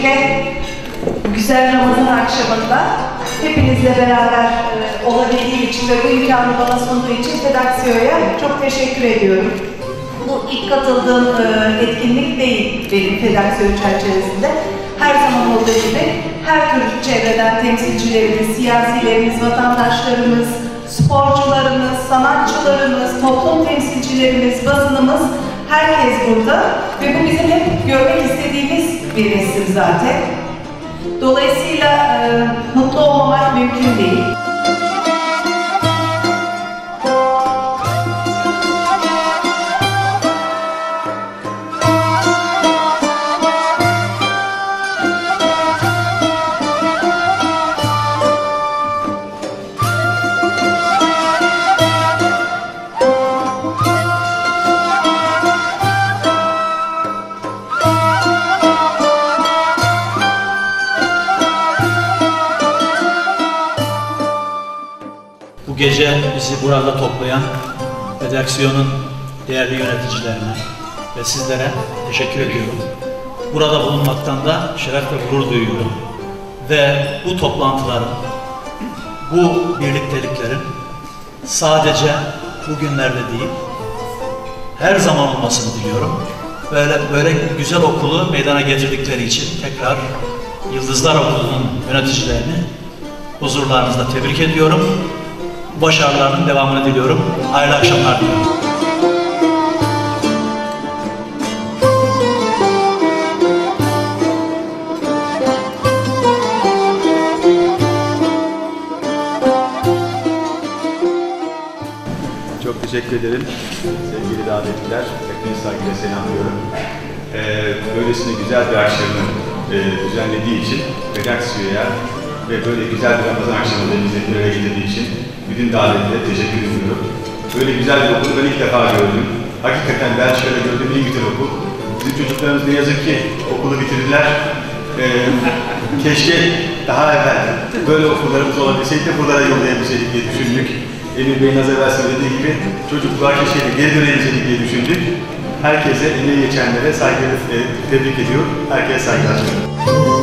Öncelikle bu güzel Ramazan akşamında hepinizle beraber e, için ve bu imkanı bana sunduğu için Fedaksiyo'ya çok teşekkür ediyorum. Bu ilk katıldığım e, etkinlik değil benim Fedaksiyo çerçevesinde. Her zaman olduğu gibi her tür çevreden temsilcilerimiz, siyasilerimiz, vatandaşlarımız, sporcularımız, sanatçılarımız, toplum temsilcilerimiz, basınımız, herkes burada. Ve bu bizim hep görmek istediğimiz bir resim zaten. Dolayısıyla e, mutlu olmamak mümkün değil. Gece bizi burada toplayan redaksiyonun değerli yöneticilerine ve sizlere teşekkür ediyorum. Burada bulunmaktan da şeref ve gurur duyuyorum. Ve bu toplantıların, bu birlikteliklerin sadece bugünlerde değil, her zaman olmasını diliyorum. Böyle böyle güzel okulu meydana getirdikleri için tekrar Yıldızlar Okulu'nun yöneticilerini huzurlarınızda tebrik ediyorum. Başarılarının devamını diliyorum. Hayırlı akşamlar diliyorum. Çok teşekkür ederim sevgili davetliler. Hepinizi saygıyla selamlıyorum. Ee, böylesine güzel bir akşamı e, düzenlediği için redaksiyaya ve böyle güzel bir Ramazan akşamında bizi bir için bütün davetlilere teşekkür ediyorum. Böyle güzel bir okulu ben ilk defa gördüm. Hakikaten ben şöyle gördüğüm en güzel okul. Bizim çocuklarımız ne yazık ki okulu bitirdiler. Ee, keşke daha evvel böyle okullarımız olabilseydi de buralara yollayabilseydik diye düşündük. Emir Bey'in az evvel söylediği gibi çocuklar keşke geri dönebilseydik diye düşündük. Herkese emeği geçenlere saygı e, tebrik ediyor. Herkese saygılar.